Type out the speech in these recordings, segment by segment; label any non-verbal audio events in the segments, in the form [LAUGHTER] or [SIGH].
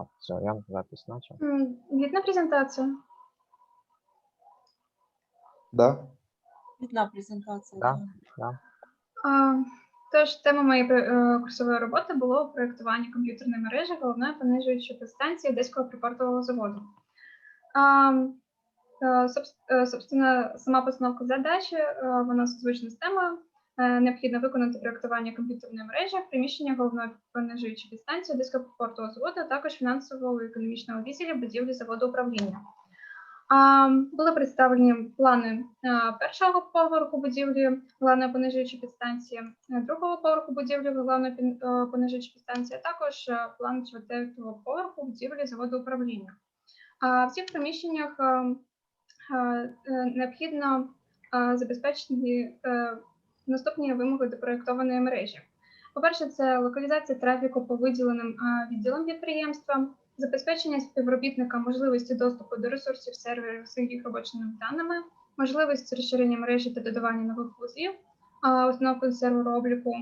Так, все, я запись начал. Видно презентацию? Да. Видна презентація. Да. Да. А, Тож тема моєї е, курсової роботи було проєктування комп'ютерної мережі головної понижуючої підстанції Одеського припортового заводу. А, е, е, Собственно, сама постановка задачі, е, вона созвучна з темою. Е, Необхідно виконати проєктування комп'ютерної мережі, приміщення головної понижуючої підстанції Одеського припортового заводу, а також фінансового і економічного відділу будівлі заводу управління. Були представлені плани е, першого поверху будівлі головної понижуючої підстанції, е, другого поверху будівлі головної понижуючої підстанції, а також план четвертого поверху будівлі заводу управління. В цих приміщеннях необхідно забезпечити наступні вимоги до проєктованої мережі. По-перше, це локалізація трафіку по виділеним відділам підприємства, забезпечення співробітника можливості доступу до ресурсів серверів з їх робочими даними, можливість розширення мережі та додавання нових вузлів, установку серверу обліку,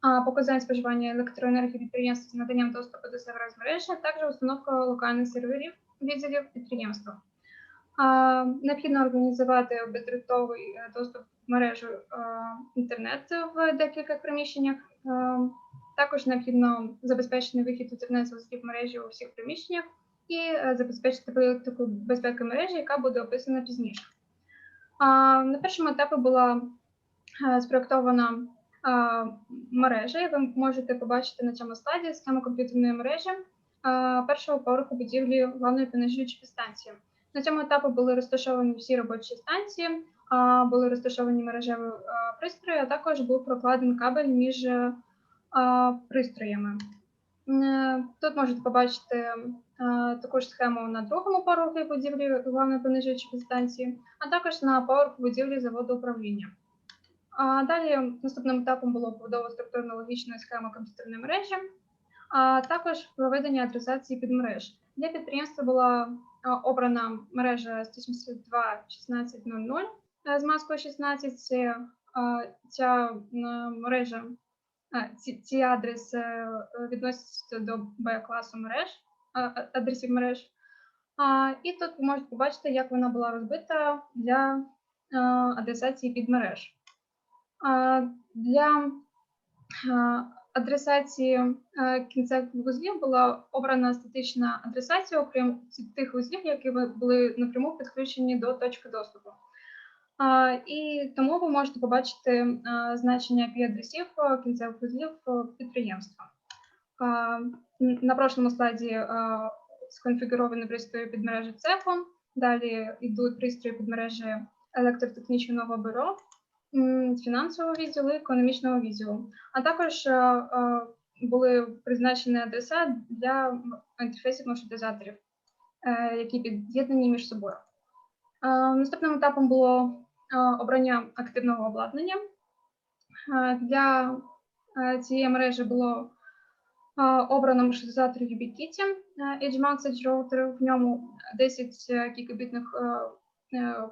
а, показань споживання електроенергії підприємства з наданням доступу до сервера з мережі, а також установка локальних серверів відділів підприємства. Необхідно організувати бездротовий е, доступ мережу е, інтернет в декількох приміщеннях. Е, Також необхідно забезпечити вихід інтернет-зв'язків мережі у всіх приміщеннях і е, забезпечити політику безпеки мережі, яка буде описана пізніше. На першому етапі була спроектована мережа, і ви можете побачити на цьому слайді схему комп'ютерної мережі першого поверху будівлі головної понижуючої підстанції. На цьому етапі були розташовані всі робочі станції, були розташовані мережеві пристрої, а також був прокладений кабель між пристроями. Е, Тут можете побачити таку ж схему на другому поверху будівлі головної понижуючої підстанції, а також на поверху будівлі заводу управління. А далі наступним етапом було побудова структурно-логічної схеми комп'ютерної мережі, а також проведення адресації підмереж. Для підприємства була обрана мережа 172.16.00 е, з маскою 16. Це, Ця мережа ці, ці адреси е, відносяться до Б-класу мереж, адресів мереж. І тут ви можете побачити, як вона була розбита для адресації підмереж. А, для адресації кінцевих вузлів була обрана статична адресація, окрім тих вузлів, які були напряму підключені до точки доступу. І тому ви можете побачити значення IP-адресів кінцевих вузлів підприємства. На прошлому слайді сконфігуровані пристрої підмережі цеху. Далі йдуть пристрої підмережі електротехнічного бюро, фінансового відділу, і економічного відділу. А також були призначені адреса для інтерфейсів маршрутизаторів, е, які під'єднані між собою. Наступним етапом було обрання активного обладнання. Е, Для е, цієї мережі було е, обрано маршрутизатор Ubiquiti е, Edge Router, в ньому 10 гігабітних е, е,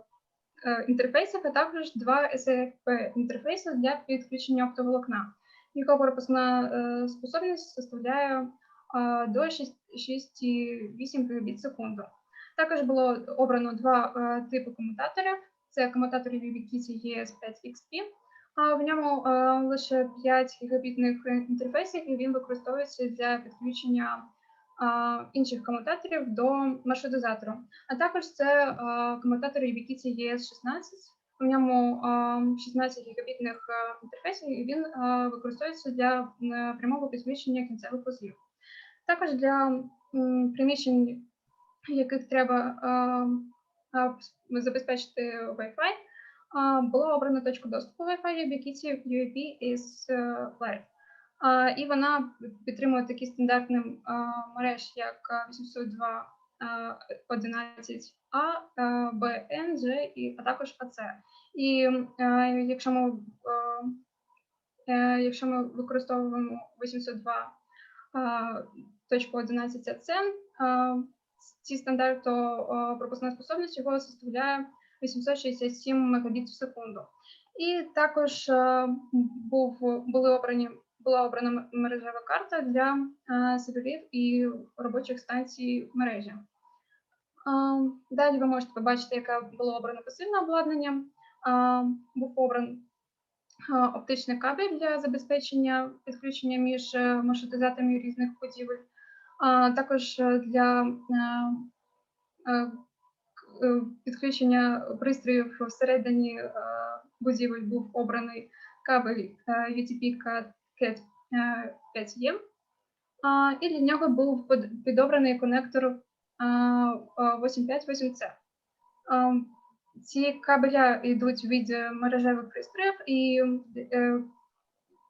е, інтерфейсів, а також два SFP інтерфейси для підключення оптоволокна. Його пропускна е, способність составляє е, до 6,8 гігабіт в секунду. Також було обрано два е, типи комутаторів. Це комутатор Ubiquiti ES5XP. А в ньому е, лише 5 гігабітних інтерфейсів, і він використовується для підключення е, інших комутаторів до маршрутизатору. А також це е, комутатор Ubiquiti ES16. В ньому е, 16 гігабітних інтерфейсів, і він використовується для прямого підключення кінцевих вузлів. Також для приміщень яких треба забезпечити Wi-Fi, було обрано точку доступу Wi-Fi Ubiquiti UAP із е, Live. І вона підтримує такі стандартні мереж, як е, 802 е, 11А, е, BN, G, і, а також AC. І е, якщо ми, е, якщо ми використовуємо 802 е, точку 11 AC, ці стандарт, то е, пропускна способність його составляє 867 мегабіт в секунду. І також е, був, були обрані була обрана мережева карта для е, серверів і робочих станцій мережі. Далі ви можете побачити, яке було обрано пасивне обладнання. Був обран оптичний кабель для забезпечення підключення між маршрутизаторами різних будівель. Також е, для е, е, підключення пристроїв всередині будівель був обраний кабель UTP CAT 5E. А, І для нього був підобраний конектор е, а, а, 858C. Ці кабеля йдуть від мережевих пристроїв і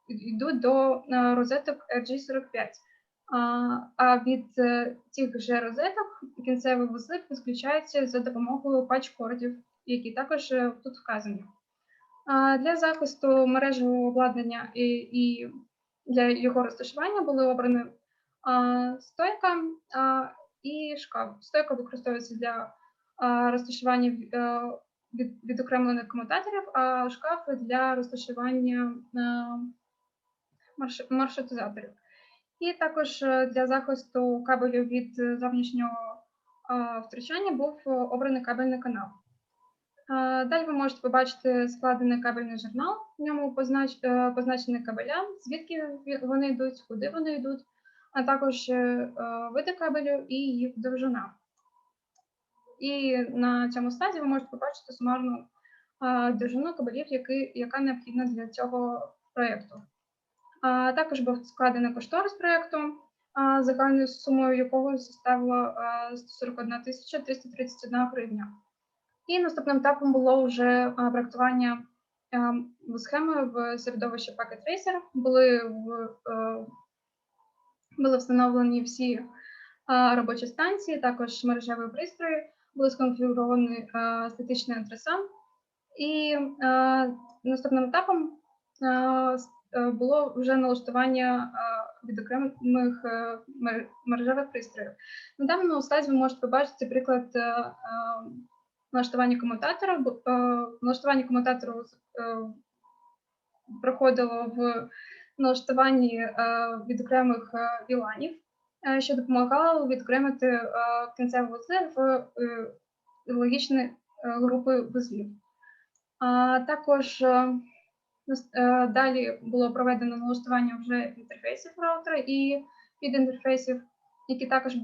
йдуть до розеток RG45. А, від е, цих же розеток кінцевий вузли підключаються за допомогою патч-кордів, які також е, тут вказані. Для захисту мережевого обладнання і, і для його розташування були обрані стойка і шкаф. Стойка використовується для розташування е, від, відокремлених комутаторів, а шкаф для розташування маршрутизаторів. І також е, для захисту кабелю від е, зовнішнього е, втручання був обраний кабельний канал. Далі ви можете побачити складений кабельний журнал. В ньому познач, позначені кабеля, звідки вони йдуть, куди вони йдуть, а також види кабелю і їх довжина. І на цьому слайді ви можете побачити сумарну довжину кабелів, яка необхідна для цього проєкту. Також був складений кошторис проєкту, загальною сумою якого а, 141 тисяча 331 гривня. І наступним етапом було вже а, проєктування схеми в середовищі Packet Tracer. Були, е, були встановлені всі робочі станції, також мережеві пристрої, були сконфігуровані статичні адреса. І наступним етапом е, було вже налаштування е, відокремих е, мережевих пристроїв. На даному слайді ви можете побачити приклад е, е, налаштування комутатора. Е, Налаштування комутатору е, проходило в налаштуванні е, відокремих е, віланів, е, що допомагало відокремити е, кінцеві вузли в е, логічні е, групи вузлів. Також е, е, Далі було проведено налаштування вже інтерфейсів роутера і підінтерфейсів, які також е,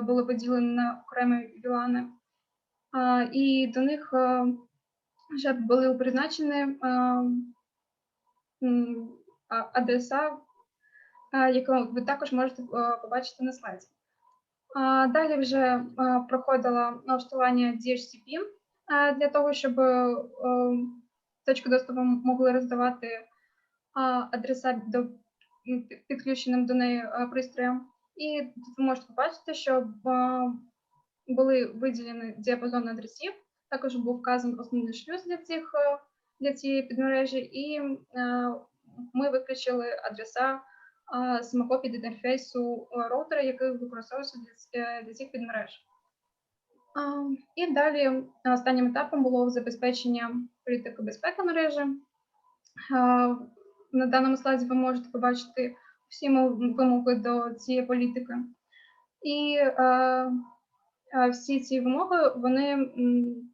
були поділені на окремі вілани. І до них е, вже були призначені е, адреса, е, які ви також можете е, побачити на слайді. Далі вже е, проходило налаштування DHCP е, для того, щоб е, точки доступу могли роздавати адреса до підключеним до неї пристроям. І тут ви можете побачити, що були виділені діапазон адресів. Також був вказаний основний шлюз для цих для цієї підмережі, і ми виключили адреса підінтерфейсу е, роутера, який використовується для цих підмереж. І далі останнім етапом було забезпечення політики безпеки мережі. На даному слайді ви можете побачити всі вимоги до цієї політики. І е, е, всі ці вимоги вони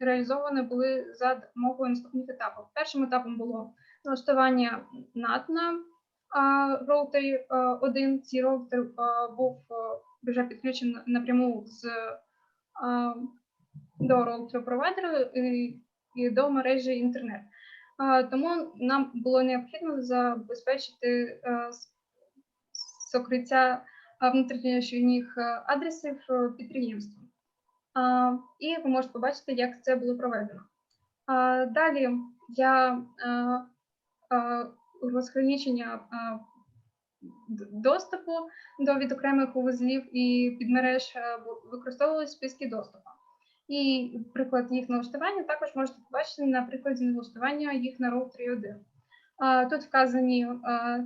реалізовані були за допомогою наступних етапів. Першим етапом було налаштування NAT на роутері 1. Цей роутер був вже підключений напряму з до роутеру провайдера і, і до мережі інтернет. Тому нам було необхідно забезпечити е, сокриття внутрішніх е, адресів е, підприємства. І ви можете побачити, як це було проведено. Далі е, е, розграничення е, доступу до відокремих вузлів і підмереж е, використовувалися списки доступу. І приклад їх налаштування також можете побачити на прикладі налаштування їх на роутері 1. Тут вказані е,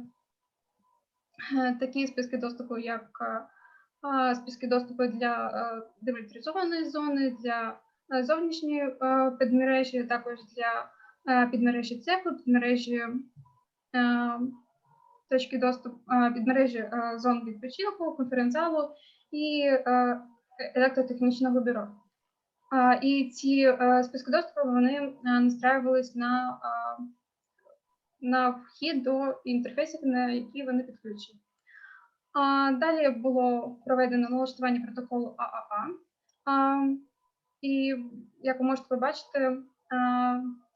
такі списки доступу, як а, списки доступу для демілітаризованої зони, для зовнішньої підмережі, також для підмережі цеху, підмережі точки доступу під мережі е, зон відпочинку, конференц-залу і е, електротехнічного бюро. І ці е, списки доступу вони е, настраювались на, е, на вхід до інтерфейсів, на які вони підключені. Далі було проведено налаштування протоколу ААА. І як ви можете побачити,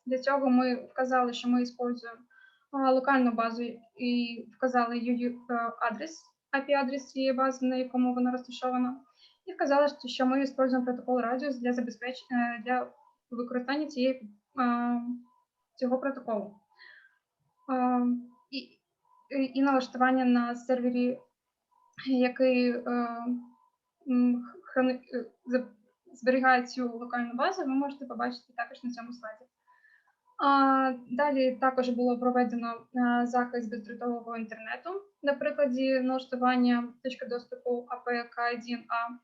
для цього ми вказали, що ми використовуємо локальну базу і вказали UU е, адрес, IP-адрес цієї бази, на якому вона розташована, і вказали, що- ми використовуємо протокол Radius для забезпечення для використання цієї, цього протоколу. І, і, налаштування на сервері, який е, храни- е, зберігає цю локальну базу, ви можете побачити також на цьому слайді. Далі також було проведено е, захист бездротового інтернету на прикладі налаштування точки доступу АПК1А.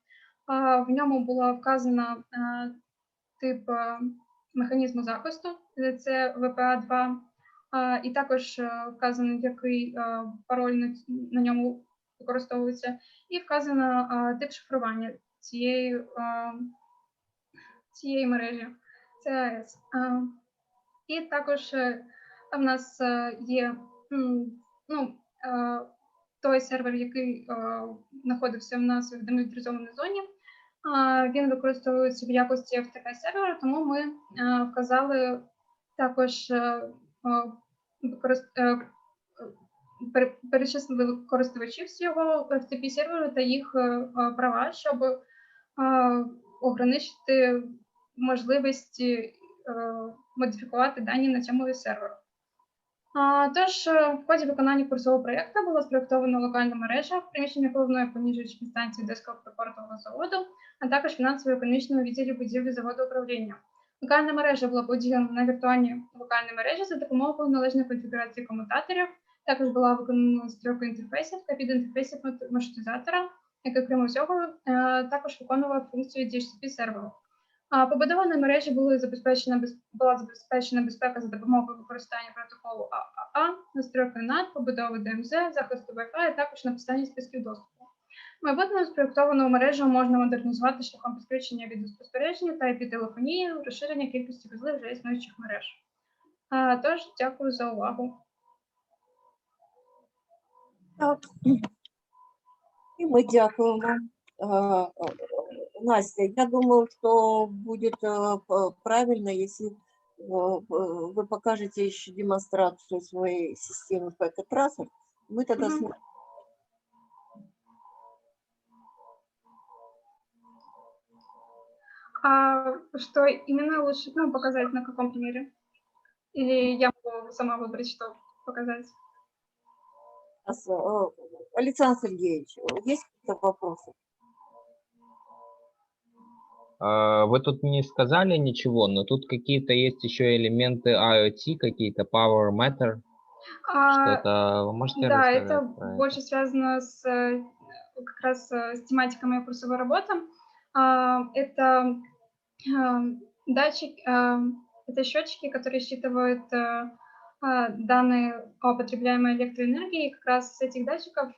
В ньому було вказано е, тип е, механізму захисту, це ВПА2, і також вказано, який пароль на, ньому використовується, і вказано тип шифрування цієї, цієї мережі. Це АЕС. І також е, в нас е, є ну, е, той сервер, який знаходився в нас в демілітаризованій зоні. Він використовується в якості FTP сервера, тому ми вказали також перечислили користувачів з цього FTP серверу та їх права, щоб ограничити можливості модифікувати дані на цьому серверу. Тож, е, в ході виконання курсового проєкту була спроєктована локальна мережа в приміщенні головної понижуючої станції Одеського припортового заводу, а також фінансово-економічному відділі будівлі заводу управління. Локальна мережа була поділена на віртуальні локальні мережі за допомогою належної конфігурації комутаторів. Також була виконана настройка інтерфейсів та підінтерфейсів маршрутизатора, який, крім усього, е, також виконував функцію DHCP серверу. А Побудова мережі були забезпечена без- була забезпечена безпека за допомогою використання протоколу ААА, настройки NAT, побудови ДМЗ, захисту Wi-Fi, а також написання списків доступу. Майбутньо спроєктовану мережу можна модернізувати шляхом підключення відеоспостереження та IP-телефонії, розширення кількості вузлів вже існуючих мереж. Тож, дякую за увагу. Так. І ми дякуємо. Настя, я думаю, что будет э, правильно, если э, э, вы покажете еще демонстрацию своей системы ПК-трассер. Мы тогда Мгм. сможем А что именно лучше ну, показать на каком примере? Или я могу сама выбрать, что показать? Э, Александр Сергеевич, есть какие-то вопросы? А, Вы тут не сказали ничего, но тут какие-то есть еще элементы IoT, какие-то Power Matter, А, что-то. Вы можете Да, это про это? больше связано с э, как раз э, с тематикой моей курсовой работы. А, Это а, датчик, а, это счетчики, которые считывают э, а, данные о потребляемой электроэнергии. И как раз с этих датчиков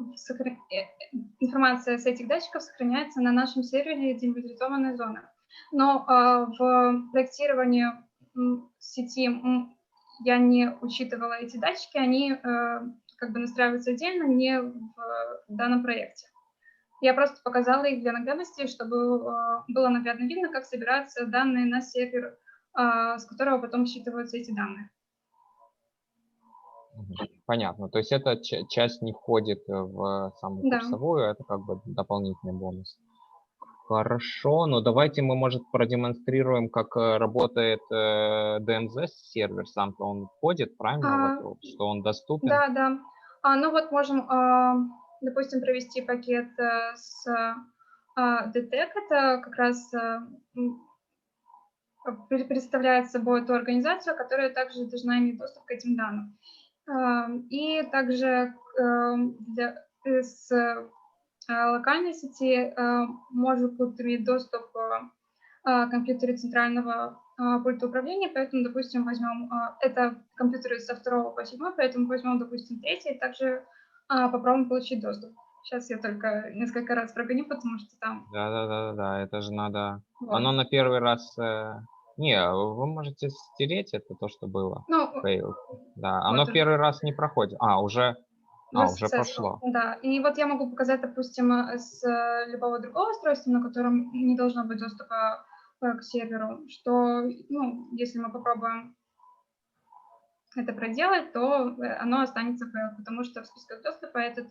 э, а, э, информация с этих датчиков сохраняется на нашем сервере демилитаризованной зоны. Но а, в проектировании сети я не учитывала эти датчики, они э, как бы настраиваются отдельно, не в данном проекте. Я просто показала их для наглядности, чтобы было наглядно видно, как собираются данные на сервер, э, с которого потом считываются эти данные. Понятно. То есть эта ча- часть не входит э, в самую Да. курсовую, это как бы дополнительный бонус. Хорошо, ну давайте мы, может, продемонстрируем, как э, работает DMZ сервер сам-то. Он входит, правильно, А, это, что он доступен? Да, да. А, ну вот можем, а, допустим, провести пакет э, с а, DTEC. Это как раз э, пре- представляет собой ту организацию, которая также должна иметь доступ к этим данным. А, И также э, для, э, с э, локальной сети э, может иметь доступ а, компьютеры центрального пульта управления, поэтому, допустим, возьмем, это компьютеры со второго по седьмой, поэтому возьмем, допустим, третий, и также попробуем получить доступ. Сейчас я только несколько раз прогоню, потому что там... Да, да, да, да, да, это же надо. вот. Оно на первый раз. Не, вы можете стереть это то, что было. Ну, Fail. Да, оно Вот. первый раз не проходит. А, уже. А, уже successful. прошло. Да, и вот я могу показать, допустим, э, с э, любого другого устройства, на котором не должно быть доступа э, к серверу, что, ну, если мы попробуем это проделать, то оно останется fail, потому что в списках доступа этот, а,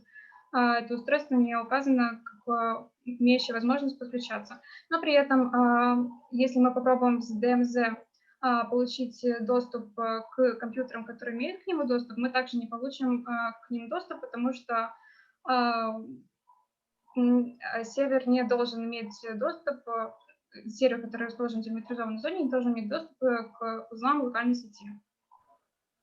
это устройство не указано как э, имеющее возможность подключаться. Но при этом, а, если мы попробуем с DMZ а, получить э, доступ э, к компьютерам, которые имеют к нему доступ, мы также не получим а, к ним доступ, потому что а, а, сервер не должен иметь доступ, сервер, который расположен в демилитаризованной зоне, не должен иметь доступ к узлам локальной сети.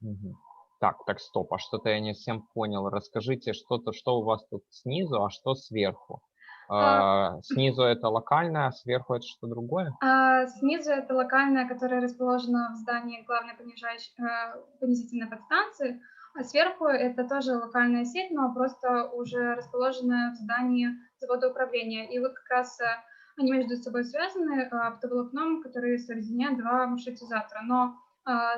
Мгм. Так, так, стоп, а что-то я не совсем понял. Расскажите, что-то, что у вас тут снизу, а что сверху? А, А, снизу это локальное, а сверху это что другое? А снизу это локальная, которая расположена в здании главной понижающей, э, понизительной подстанции, а сверху это тоже локальная сеть, но просто уже расположенная в здании завода управления. И вот как раз э, они между собой связаны э, оптоволокном, который соединяет два маршрутизатора. Но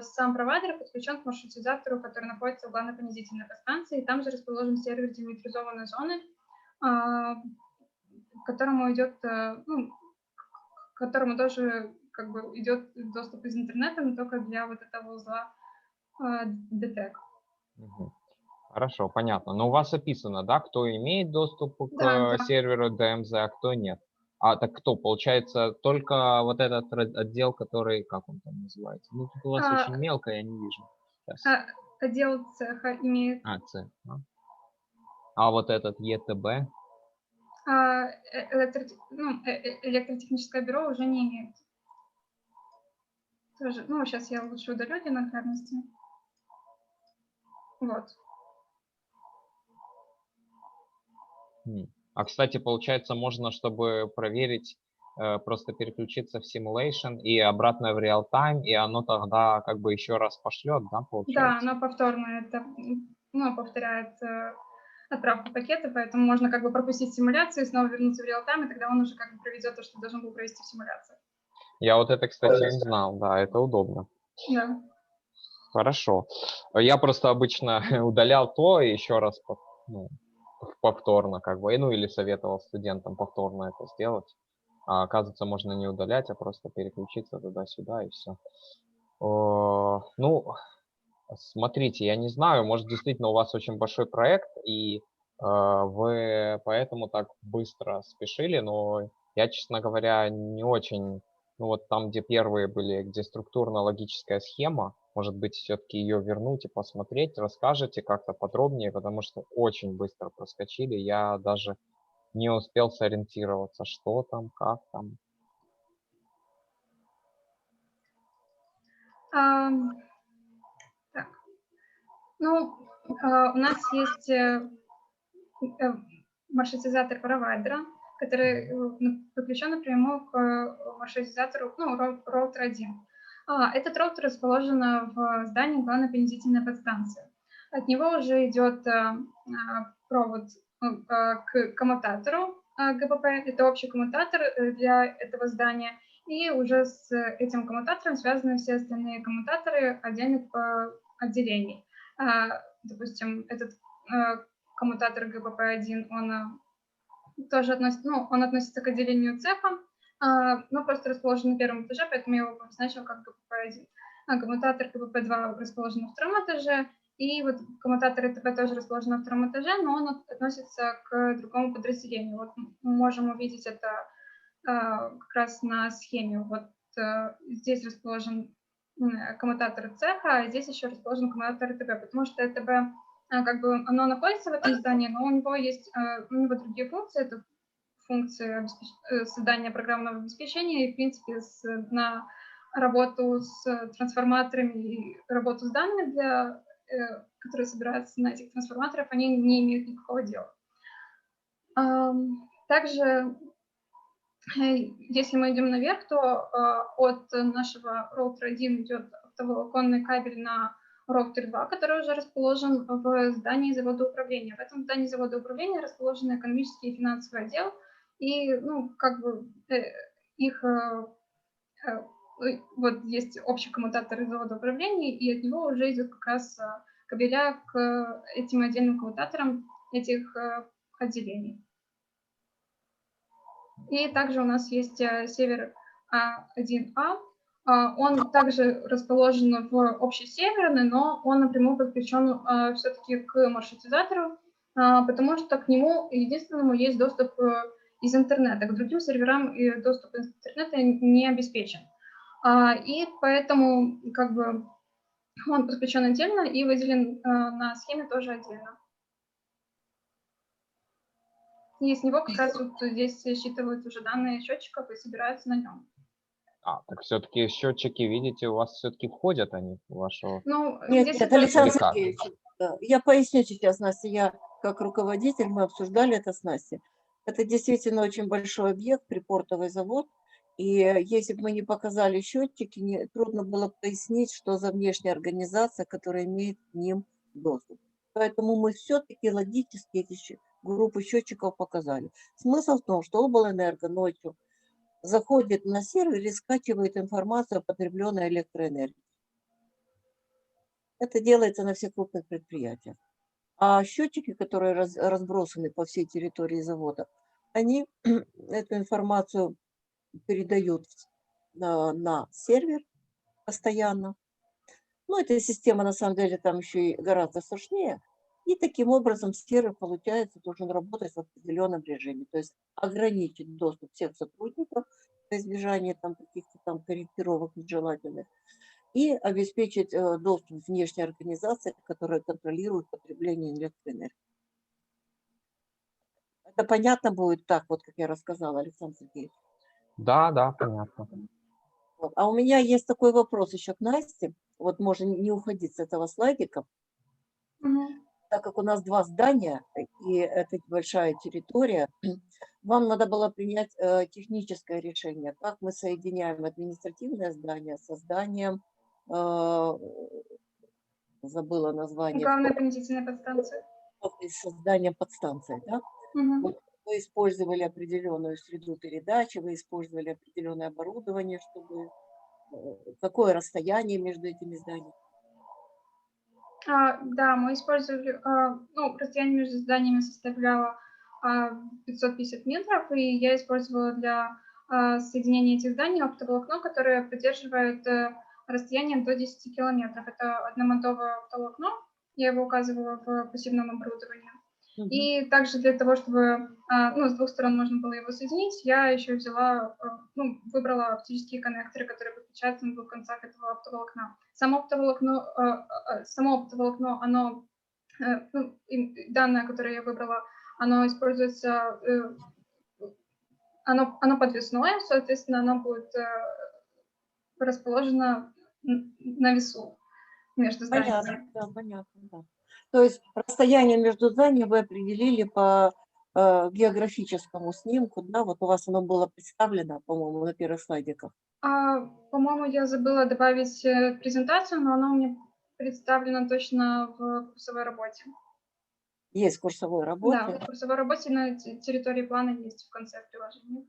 сам провайдер подключен к маршрутизатору, который находится в главной понизительной подстанции, и там же расположен сервер демилитаризованной зоны, а, к которому идет, э, ну, к которому тоже как бы идет доступ из интернета, но только для вот этого узла DTEC. Мгм. Хорошо, понятно. Но у вас описано, да, кто имеет доступ к Да, э, да. серверу DMZ, а кто нет. А так кто? Получается, только вот этот отдел, который, как он там называется? Ну, тут у вас А, очень мелко, я не вижу. А, Отдел цеха имеет А, С. А, А вот этот ЕТБ? а, э- электро- ну, э- э- электротехническое бюро уже не имеет. Тоже, ну, сейчас я лучше удалю наглядности. Вот. М. А, кстати, получается, можно, чтобы проверить, э, просто переключиться в simulation и обратно в real time, и оно тогда как бы еще раз пошлет, да, Да, получается? оно повторно это, ну, повторяет э, отправку пакета, поэтому можно как бы пропустить симуляцию и снова вернуться в реал-тайм, и тогда он уже как бы проведет то, что должен был провести в симуляции. Я вот это, кстати, не знал, да, это удобно. Да. Хорошо. Я просто обычно [LAUGHS] удалял то и еще раз ну, повторно, как бы, ну или советовал студентам повторно это сделать. А оказывается, можно не удалять, а просто переключиться туда-сюда и все. Ну, смотрите, я не знаю, может действительно у вас очень большой проект и э, вы поэтому так быстро спешили, но я, честно говоря, не очень, ну вот там, где первые были, где структурно-логическая схема, может быть, все-таки ее вернуть и посмотреть, расскажете как-то подробнее, потому что очень быстро проскочили, я даже не успел сориентироваться, что там, как там. Ам, так. Ну, а, у нас есть э, э, маршрутизатор провайдера, который э, ну, подключен напрямую к маршрутизатору, ну, роу- роутер 1. А, Этот роутер расположен э, в здании главной понизительной подстанции. От него уже идет э, а, провод э, э, к коммутатору э, ГПП. Это общий коммутатор э, для этого здания. И уже с этим коммутатором связаны все остальные коммутаторы отдельных э, отделений. А, Допустим, этот э, коммутатор ГПП-1, он э, тоже относится, ну, он относится к отделению цеха, но просто расположен на первом этаже, поэтому я его обозначила как ГПП-1. А коммутатор ГПП-2 расположен на втором этаже, и вот коммутатор ЭТП тоже расположен на втором этаже, но он от- относится к другому подразделению. Вот мы можем увидеть это а, как раз на схеме. Вот э, здесь расположен коммутатор цеха, а здесь еще расположен коммутатор ЭТБ, потому что ЭТБ а, как бы оно находится в этом здании, но у него есть у него другие функции, это обеспеч- э, создания программного обеспечения и, в принципе, с, на работу с трансформаторами и работу с данными, для, э, которые собираются на этих трансформаторах, они не имеют никакого дела. Также Э, Если мы идем наверх, то от нашего роутера 1 идет оптоволоконный кабель на роутер 2, который уже расположен в здании завода управления. В этом здании завода управления расположен экономический и финансовый отдел, и ну, как бы э, их э, э, вот есть общий коммутатор завода управления, и от него уже идет как раз кабеля к этим отдельным коммутаторам этих отделений. И также у нас есть э, сервер А1А. А, Он также расположен в общей северной, но он напрямую подключен все-таки к маршрутизатору, а, потому что к нему единственному есть доступ э, из интернета. К другим серверам и доступ из интернета не обеспечен. А, И поэтому как бы он подключен отдельно и выделен э, на схеме тоже отдельно. И с него как раз вот здесь считывают уже данные счетчиков и собираются на нем. А, так все-таки счетчики, видите, у вас все-таки входят они в вашу... Ну, Нет, здесь нет, это Александр? Сергеевич, я поясню сейчас, Настя, я как руководитель, мы обсуждали это с Настей. Это действительно очень большой объект, припортовый завод, и если бы мы не показали счетчики, не, трудно было пояснить, что за внешняя организация, которая имеет к ним доступ. Поэтому мы все-таки логически эти группы счетчиков показали. Смысл в том, что облэнерго ночью заходит на сервер и скачивает информацию о потребленной электроэнергии. Это делается на всех крупных предприятиях. А счетчики, которые раз- разбросаны по всей территории завода, они [CLEARS THROAT] эту информацию передают на, на сервер постоянно. Ну, эта система, на самом деле, там еще и гораздо сложнее. И таким образом сервер, получается, должен работать в определенном режиме. То есть ограничить доступ всех сотрудников во избежание там каких-то там корректировок нежелательных и обеспечить э, доступ внешней организации, которая контролирует потребление электроэнергии. Это понятно будет так, вот как я рассказала, Александр Сергеевич? Да, да, понятно. Вот. А у меня есть такой вопрос еще к Насте. Вот можно не уходить с этого слайдика. Мгм. Так как у нас два здания и это большая территория, [CLEARS THROAT] вам надо было принять э, техническое решение, как мы соединяем административное здание со зданием, забыла название, Главная понятительная подстанция. и со зданием подстанции, да? Вот Вы использовали определенную среду передачи, вы использовали определенное оборудование, чтобы э, какое расстояние между этими зданиями? А, да, мы использовали, а, ну, расстояние между зданиями составляло а, 550 метров, и я использовала для а, соединения этих зданий оптоволокно, которое поддерживает э, расстояние до 10 километров. Это одномонтовое оптоволокно, я его указывала в пассивном оборудовании. И также для того, чтобы а, ну, с двух сторон можно было его соединить, я еще взяла, а, ну, выбрала оптические коннекторы, которые подключаются на двух концах этого оптоволокна. Само оптоволокно, а, а, само оптоволокно, оно, э, ну, данное, которое я выбрала, оно используется, э, оно, оно подвесное, соответственно, оно будет э, расположено на весу между зданиями. Понятно, да, понятно, да. То есть расстояние между зданиями вы определили по э, географическому снимку, да, вот у вас оно было представлено, по-моему, на первых слайдиках. А, по-моему, я забыла добавить э, презентацию, но она у меня представлена точно в курсовой работе. Есть в курсовой работе. Да, в курсовой работе на те- территории плана есть в конце приложения.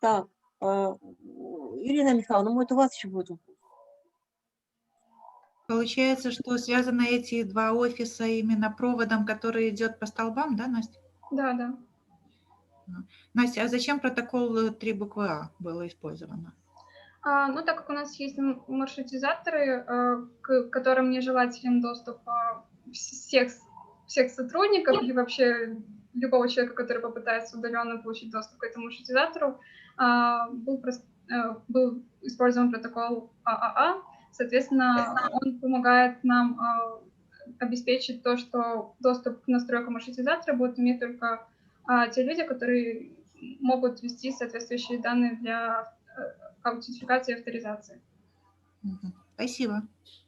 Так, Ирина Михайловна, может, у вас еще будет? Получается, что связаны эти два офиса именно проводом, который идет по столбам, да, Настя? Да, да. Настя, а зачем протокол э, три буквы А было использовано? А, ну, так как у нас есть маршрутизаторы, э, к которым нежелателен доступ а, всех, всех сотрудников и вообще любого человека, который попытается удаленно получить доступ к этому маршрутизатору, а, был, э, был использован протокол ААА. Соответственно, он помогает нам а, обеспечить то, что доступ к настройкам маршрутизатора будут иметь только а, те люди, которые могут ввести соответствующие данные для э, аутентификации и авторизации. Спасибо.